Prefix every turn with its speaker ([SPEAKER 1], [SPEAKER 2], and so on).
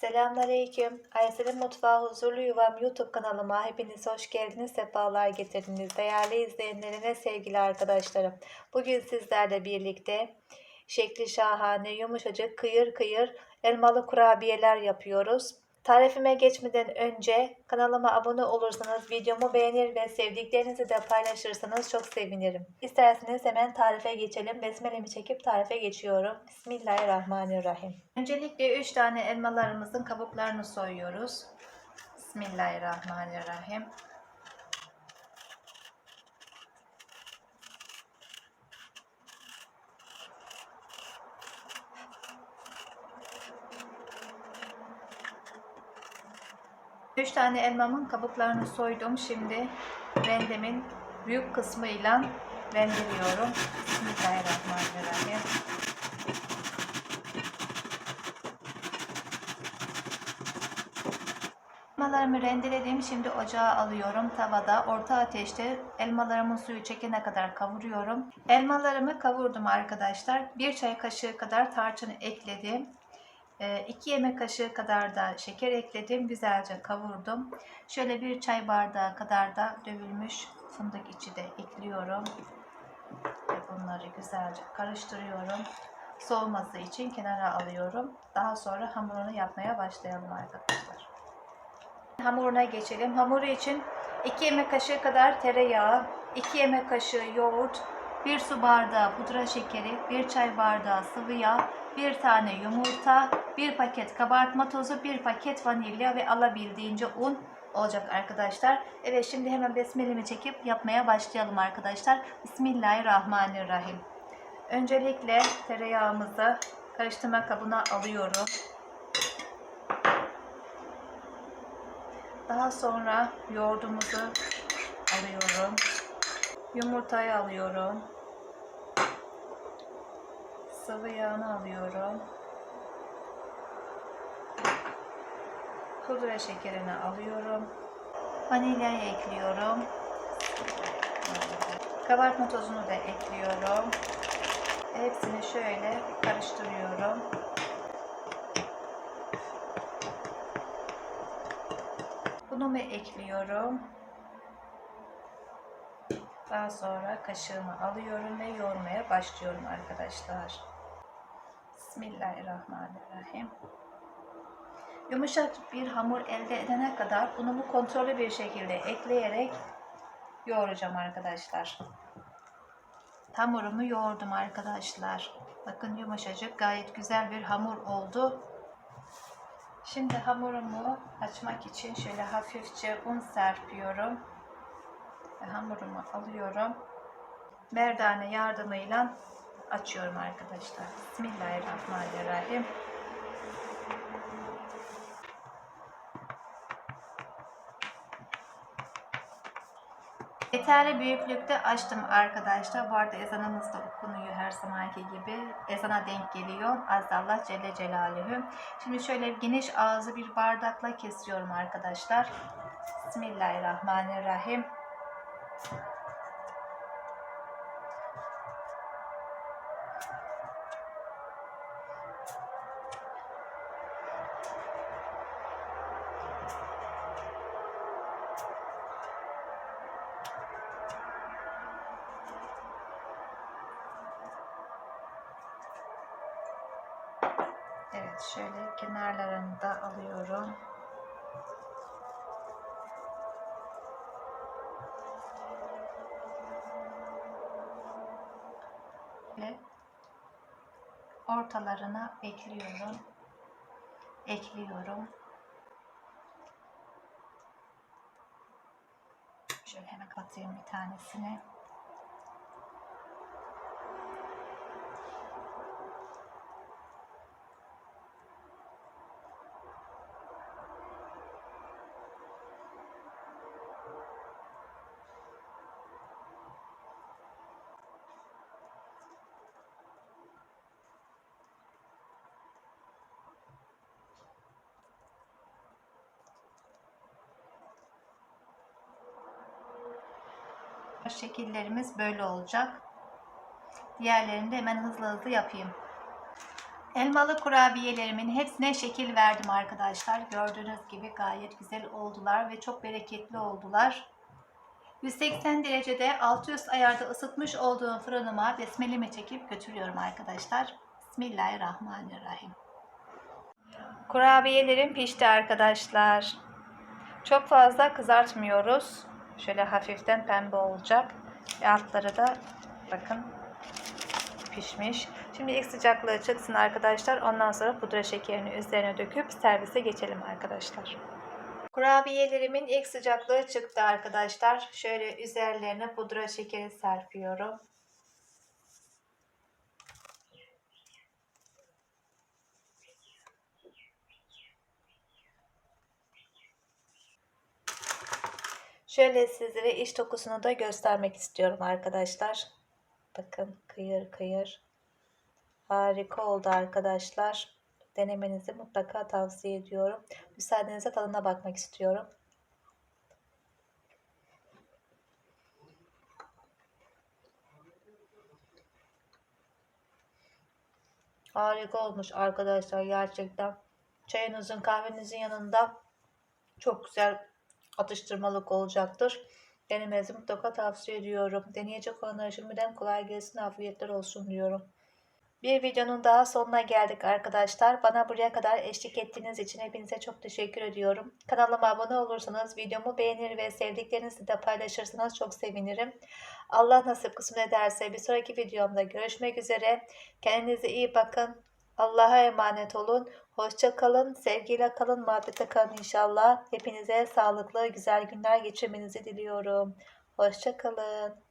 [SPEAKER 1] Selamünaleyküm. Aysel'in Mutfağı Huzurlu Yuvam YouTube kanalıma hepiniz hoş geldiniz, sefalar getirdiniz. Değerli izleyenlerim ve sevgili arkadaşlarım. Bugün sizlerle birlikte şekli şahane, yumuşacık, kıyır kıyır elmalı kurabiyeler yapıyoruz. Tarifime geçmeden önce kanalıma abone olursanız, videomu beğenir ve sevdiklerinizi de paylaşırsanız çok sevinirim. İsterseniz hemen tarife geçelim. Besmelemi çekip tarife geçiyorum. Bismillahirrahmanirrahim. Öncelikle 3 tane elmalarımızın kabuklarını soyuyoruz. Bismillahirrahmanirrahim. Üç tane elmamın kabuklarını soydum. Şimdi rendemin büyük kısmıyla rendeliyorum. Bismillahirrahmanirrahim. Elmalarımı rendeledim. Şimdi ocağa alıyorum. Tavada orta ateşte elmalarımın suyu çekene kadar kavuruyorum. Elmalarımı kavurdum arkadaşlar. Bir çay kaşığı kadar tarçın ekledim. 2 yemek kaşığı kadar da şeker ekledim. Güzelce kavurdum. Şöyle bir çay bardağı kadar da dövülmüş fındık içi de ekliyorum. Ve bunları güzelce karıştırıyorum. Soğuması için kenara alıyorum. Daha sonra hamurunu yapmaya başlayalım arkadaşlar. Hamuruna geçelim. Hamuru için 2 yemek kaşığı kadar tereyağı, 2 yemek kaşığı yoğurt, 1 su bardağı pudra şekeri, 1 çay bardağı sıvı yağ, 1 tane yumurta, 1 paket kabartma tozu, 1 paket vanilya ve alabildiğince un olacak arkadaşlar. Evet şimdi hemen besmelemi çekip yapmaya başlayalım arkadaşlar. Bismillahirrahmanirrahim. Öncelikle tereyağımızı karıştırma kabına alıyorum. Daha sonra yoğurdumuzu alıyorum. Yumurtayı alıyorum. Sıvı yağını alıyorum. Pudra şekerini alıyorum. Vanilyayı ekliyorum. Kabartma tozunu da ekliyorum. Hepsini şöyle karıştırıyorum. Unumu ekliyorum. Daha sonra kaşığımı alıyorum ve yoğurmaya başlıyorum arkadaşlar. Bismillahirrahmanirrahim. Yumuşak bir hamur elde edene kadar unumu kontrollü bir şekilde ekleyerek yoğuracağım arkadaşlar. Hamurumu yoğurdum arkadaşlar. Bakın yumuşacık gayet güzel bir hamur oldu. Şimdi hamurumu açmak için şöyle hafifçe un serpiyorum. Ve hamurumu alıyorum. Merdane yardımıyla açıyorum arkadaşlar. Bismillahirrahmanirrahim. Yeterli büyüklükte açtım arkadaşlar. Bu arada ezanımız da okunuyor her zamanki gibi. Ezana denk geliyor. Azze Allah Celle Celaluhu. Şimdi şöyle geniş ağzı bir bardakla kesiyorum arkadaşlar. Bismillahirrahmanirrahim. Evet şöyle kenarlarını da alıyorum. Ve ortalarına ekliyorum. Ekliyorum. Şöyle hemen atayım bir tanesini. Şekillerimiz böyle olacak. Diğerlerini de hemen hızlı hızlı yapayım. Elmalı kurabiyelerimin hepsine şekil verdim arkadaşlar. Gördüğünüz gibi gayet güzel oldular ve çok bereketli oldular. 180 derecede 600 ayarda ısıtmış olduğum fırınıma besmelemi çekip götürüyorum arkadaşlar. Bismillahirrahmanirrahim. Kurabiyelerim pişti arkadaşlar. Çok fazla kızartmıyoruz. Şöyle hafiften pembe olacak. Ve altları da bakın pişmiş. Şimdi ilk sıcaklığı çıksın arkadaşlar. Ondan sonra pudra şekerini üzerine döküp servise geçelim arkadaşlar. Kurabiyelerimin ilk sıcaklığı çıktı arkadaşlar. Şöyle üzerlerine pudra şekeri serpiyorum. Şöyle sizlere iç dokusunu da göstermek istiyorum arkadaşlar. Bakın kıyır kıyır. Harika oldu arkadaşlar. Denemenizi mutlaka tavsiye ediyorum. Müsaadenizle tadına bakmak istiyorum. Harika olmuş arkadaşlar gerçekten. Çayınızın kahvenizin yanında çok güzel atıştırmalık olacaktır. Denemenizi mutlaka tavsiye ediyorum. Deneyecek olanlara şimdiden kolay gelsin, afiyetler olsun diyorum. Bir videonun daha sonuna geldik arkadaşlar. Bana buraya kadar eşlik ettiğiniz için hepinize çok teşekkür ediyorum. Kanalıma abone olursanız, videomu beğenir ve sevdiklerinizle de paylaşırsanız çok sevinirim. Allah nasip kısmet ederse bir sonraki videomda görüşmek üzere. Kendinize iyi bakın. Allah'a emanet olun. Hoşça kalın, sevgiyle kalın, muhabbete kalın inşallah. Hepinize sağlıklı, güzel günler geçirmenizi diliyorum. Hoşça kalın.